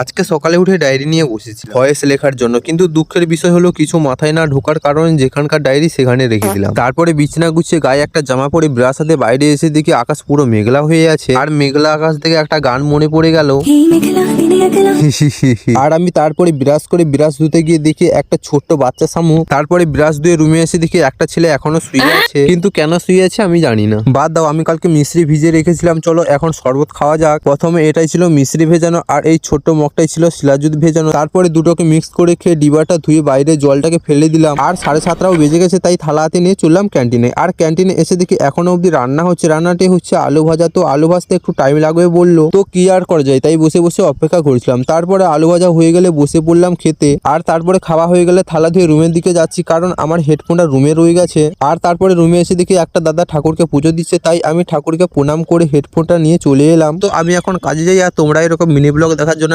আজকে সকালে উঠে ডায়েরি নিয়ে বসেছি। ভয়েস লেখার জন্য কিন্তু দুঃখের বিষয় হলো কিছু মাথায় না ঢোকার কারণে যেখানকার ডায়েরি সেখানে রেখে দিলাম। তারপরে বিছনা গুছিয়ে গায়ে একটা জামা পরে ব্রাশ হাতে বাইরে এসে দেখি আকাশ পুরো মেঘলা হয়ে আছে। আর মেঘলা আকাশ থেকে একটা গান মনে পড়ে গেল। আর আমি তারপরে ব্রাশ করে ব্রাশ ধুতে গিয়ে দেখি একটা ছোট্ট বাচ্চা সামু। তারপরে ব্রাশ ধুয়ে রুমে এসে দেখি একটা ছেলে এখনও শুয়ে আছে। কিন্তু কেন শুয়ে আছে আমি জানি না। বাদ দাও আমি কালকে মিশ্রি ভিজে রেখেছিলাম। চলো এখন শরবত খাওয়া যাক। প্রথমে এটাই ছিল মিশ্রি ভেজানো আর এই ছোট্ট মগটাই ছিল শিলাজুত ভেজানো। তারপরে দুটোকে মিক্স করে খেয়ে ডিবাটা ধুয়ে বাইরে জলটাকে ফেলে দিলাম। আর সাড়ে সাতটাও বেজে গেছে, তাই থালা হাতে নিয়ে চললাম ক্যান্টিনে। আর ক্যান্টিনে এসে দেখি এখনও অবধি রান্না হচ্ছে। রান্নাটি হচ্ছে আলু ভাজা। তো আলু ভাজতে একটু টাইম লাগবে বলল। তো কি আর করা যায়? তাই বসে বসে অপেক্ষা করছিলাম। তারপরে আলু ভাজা হয়ে গেলে বসে পড়লাম খেতে। আর তারপরে খাওয়া হয়ে গেলে থালা ধুয়ে রুমের দিকে যাচ্ছি, কারণ আমার হেডফোনটা রুমে রয়ে গেছে। আর তারপরে রুমে এসে দেখি একটা দাদা ঠাকুরকে পুজো দিচ্ছে, তাই আমি ঠাকুরকে প্রণাম করে হেডফোনটা নিয়ে চলে এলাম। তো আমি এখন কাজে যাই, আর তোমরা এরকম মিনি ব্লগ দেখার জন্য